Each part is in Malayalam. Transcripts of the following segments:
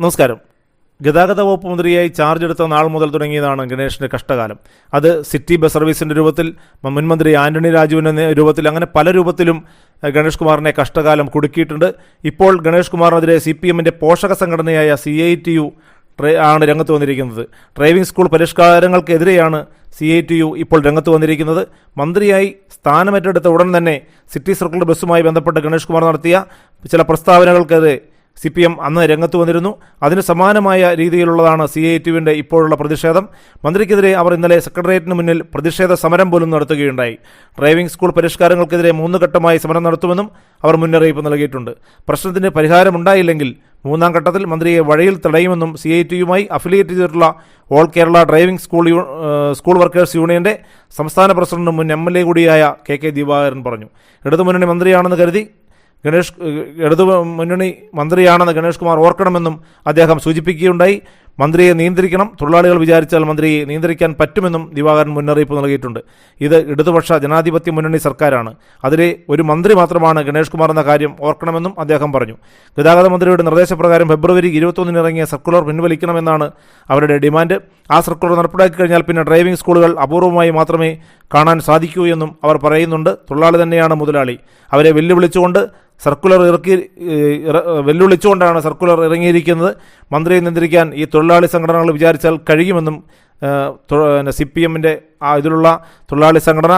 നമസ്കാരം. ഗതാഗത വകുപ്പ് മന്ത്രിയായി ചാർജ് എടുത്ത നാൾ മുതൽ തുടങ്ങിയതാണ് ഗണേഷിന്റെ കഷ്ടകാലം. അത് സിറ്റി ബസ് സർവീസിന്റെ രൂപത്തിൽ മുൻമന്ത്രി ആന്റണി രാജുവിന്റെ നേ- രൂപത്തിൽ അങ്ങനെ പല രൂപത്തിലും ഗണേഷ് കുമാറിനെ കഷ്ടകാലം കുടുക്കിയിട്ടുണ്ട്. ഇപ്പോൾ ഗണേഷ് കുമാറിനെതിരെ സി പി എമ്മിന്റെ പോഷക സംഘടനയായ സി ഐ ടി യു ആണ് രംഗത്ത് വന്നിരിക്കുന്നത്. ഡ്രൈവിംഗ് സ്കൂൾ പരിഷ്കാരങ്ങൾക്കെതിരെയാണ് സി ഐ ടി യു ഇപ്പോൾ രംഗത്ത് വന്നിരിക്കുന്നത്. മന്ത്രിയായി സ്ഥാനമേറ്റെടുത്ത ഉടൻ തന്നെ സിറ്റി സർക്കിൾ ബസ്സുമായി ബന്ധപ്പെട്ട് ഗണേഷ് കുമാർ നടത്തിയ ചില പ്രസ്താവനകൾക്കെതിരെ സി പി എം അന്ന് രംഗത്ത് വന്നിരുന്നു. അതിന് സമാനമായ രീതിയിലുള്ളതാണ് സി ഐ ടിയുവിന്റെ ഇപ്പോഴുള്ള പ്രതിഷേധം. മന്ത്രിക്കെതിരെ അവർ ഇന്നലെ സെക്രട്ടേറിയറ്റിന് മുന്നിൽ പ്രതിഷേധ സമരം പോലും നടത്തുകയുണ്ടായി. ഡ്രൈവിംഗ് സ്കൂൾ പരിഷ്കാരങ്ങൾക്കെതിരെ മൂന്ന് ഘട്ടമായി സമരം നടത്തുമെന്നും അവർ മുന്നറിയിപ്പ് നൽകിയിട്ടുണ്ട്. പ്രശ്നത്തിന് പരിഹാരമുണ്ടായില്ലെങ്കിൽ മൂന്നാം ഘട്ടത്തിൽ മന്ത്രിയെ വഴിയിൽ തടയുമെന്നും സി ഐ ടിയുമായി അഫിലിയേറ്റ് ചെയ്തിട്ടുള്ള all Kerala driving school school workers യൂണിയന്റെ സംസ്ഥാന പ്രസിഡന്റും മുൻ എം എൽ എ കൂടിയായ കെ കെ ദിവാകരൻ പറഞ്ഞു. ഇടതുമുന്നണി മന്ത്രിയാണെന്ന് കരുതി ഗണേഷ് ഇടതു മുന്നണി മന്ത്രിയാണെന്ന് ഗണേഷ് കുമാർ ഓർക്കണമെന്നും അദ്ദേഹം സൂചിപ്പിക്കുകയുണ്ടായി. മന്ത്രിയെ നിയന്ത്രിക്കണം. തൊഴിലാളികൾ വിചാരിച്ചാൽ മന്ത്രിയെ നിയന്ത്രിക്കാൻ പറ്റുമെന്നും ദിവാകരൻ മുന്നറിയിപ്പ് നൽകിയിട്ടുണ്ട്. ഇത് ഇടതുപക്ഷ ജനാധിപത്യ മുന്നണി സർക്കാരാണ്. അതിലെ ഒരു മന്ത്രി മാത്രമാണ് ഗണേഷ് കുമാർ എന്ന കാര്യം ഓർക്കണമെന്നും അദ്ദേഹം പറഞ്ഞു. ഗതാഗത മന്ത്രിയുടെ നിർദ്ദേശപ്രകാരം ഫെബ്രുവരി ഇരുപത്തൊന്നിന് ഇറങ്ങിയ സർക്കുലർ പിൻവലിക്കണമെന്നാണ് അവരുടെ ഡിമാൻഡ്. ആ സർക്കുലർ നടപ്പിലാക്കി കഴിഞ്ഞാൽ പിന്നെ ഡ്രൈവിംഗ് സ്കൂളുകൾ അപൂർവമായി മാത്രമേ കാണാൻ സാധിക്കൂ എന്നും അവർ പറയുന്നുണ്ട്. തൊഴിലാളി തന്നെയാണ് മുതലാളി. അവരെ വെല്ലുവിളിച്ചുകൊണ്ട് സർക്കുലർ ഇറക്കി വെല്ലുവിളിച്ചുകൊണ്ടാണ് സർക്കുലർ ഇറങ്ങിയിരിക്കുന്നത്. മന്ത്രിയെ നിയന്ത്രിക്കാൻ ഈ തൊഴിലാളി സംഘടനകൾ വിചാരിച്ചാൽ കഴിയുമെന്നും സി പി എമ്മിന്റെ ഇതിലുള്ള തൊഴിലാളി സംഘടന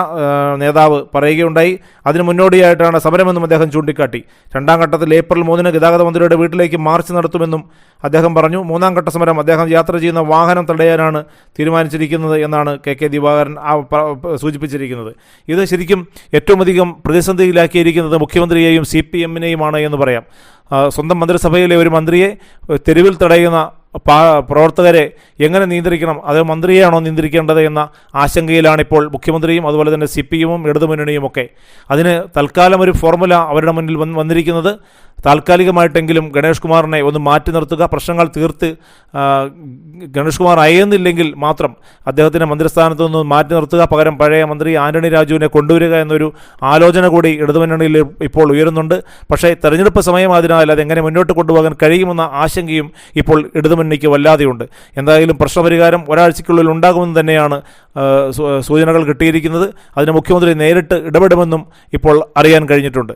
നേതാവ് പറയുകയുണ്ടായി. അതിന് മുന്നോടിയായിട്ടാണ് സമരമെന്നും അദ്ദേഹം ചൂണ്ടിക്കാട്ടി. രണ്ടാം ഘട്ടത്തിൽ ഏപ്രിൽ മൂന്നിന് ഗതാഗത മന്ത്രിയുടെ വീട്ടിലേക്ക് മാർച്ച് നടത്തുമെന്നും അദ്ദേഹം പറഞ്ഞു. മൂന്നാം ഘട്ട സമരം അദ്ദേഹം യാത്ര ചെയ്യുന്ന വാഹനം തടയാനാണ് തീരുമാനിച്ചിരിക്കുന്നത് എന്നാണ് കെ. കെ. ദിവാകരൻ സൂചിപ്പിച്ചിരിക്കുന്നത്. ഇത് ശരിക്കും ഏറ്റവും അധികം പ്രതിസന്ധിയിലാക്കിയിരിക്കുന്നത് മുഖ്യമന്ത്രിയെയും സി പി എമ്മിനെയുമാണ് എന്ന് പറയാം. സ്വന്തം മന്ത്രിസഭയിലെ ഒരു മന്ത്രിയെ തെരുവിൽ തടയുന്ന പ്രവർത്തകരെ എങ്ങനെ നിയന്ത്രിക്കണം? അത് മന്ത്രിയെയാണോ നിയന്ത്രിക്കേണ്ടത് എന്ന ആശങ്കയിലാണ് ഇപ്പോൾ മുഖ്യമന്ത്രിയും അതുപോലെ തന്നെ സി പി എമ്മും ഇടതുമുന്നണിയും ഒക്കെ. അതിന് തൽക്കാലം ഒരു ഫോർമുല അവരുടെ മുന്നിൽ വന്ന് വന്നിരിക്കുന്നത് താൽക്കാലികമായിട്ടെങ്കിലും ഗണേഷ് കുമാറിനെ ഒന്ന് മാറ്റി നിർത്തുക. പ്രശ്നങ്ങൾ തീർത്ത് ഗണേഷ് കുമാർ അയയുന്നില്ലെങ്കിൽ മാത്രം അദ്ദേഹത്തിന്റെ മന്ത്രിസ്ഥാനത്ത് നിന്ന് മാറ്റി നിർത്തുക. പകരം പഴയ മന്ത്രി ആന്റണി രാജുവിനെ കൊണ്ടുവരിക എന്നൊരു ആലോചന കൂടി ഇടതുമുന്നണിയിൽ ഇപ്പോൾ ഉയരുന്നുണ്ട്. പക്ഷേ തെരഞ്ഞെടുപ്പ് സമയമായതിനാൽ അതെങ്ങനെ മുന്നോട്ട് കൊണ്ടുപോകാൻ കഴിയുമെന്ന ആശങ്കയും ഇപ്പോൾ ഇടതുമുന്നണിക്ക് വല്ലാതെയുണ്ട്. എന്തായാലും പ്രശ്നപരിഹാരം ഒരാഴ്ചയ്ക്കുള്ളിൽ ഉണ്ടാകുമെന്ന് തന്നെയാണ് സൂചനകൾ കിട്ടിയിരിക്കുന്നത്. അതിന് മുഖ്യമന്ത്രി നേരിട്ട് ഇടപെടുമെന്നും ഇപ്പോൾ അറിയാൻ കഴിഞ്ഞിട്ടുണ്ട്.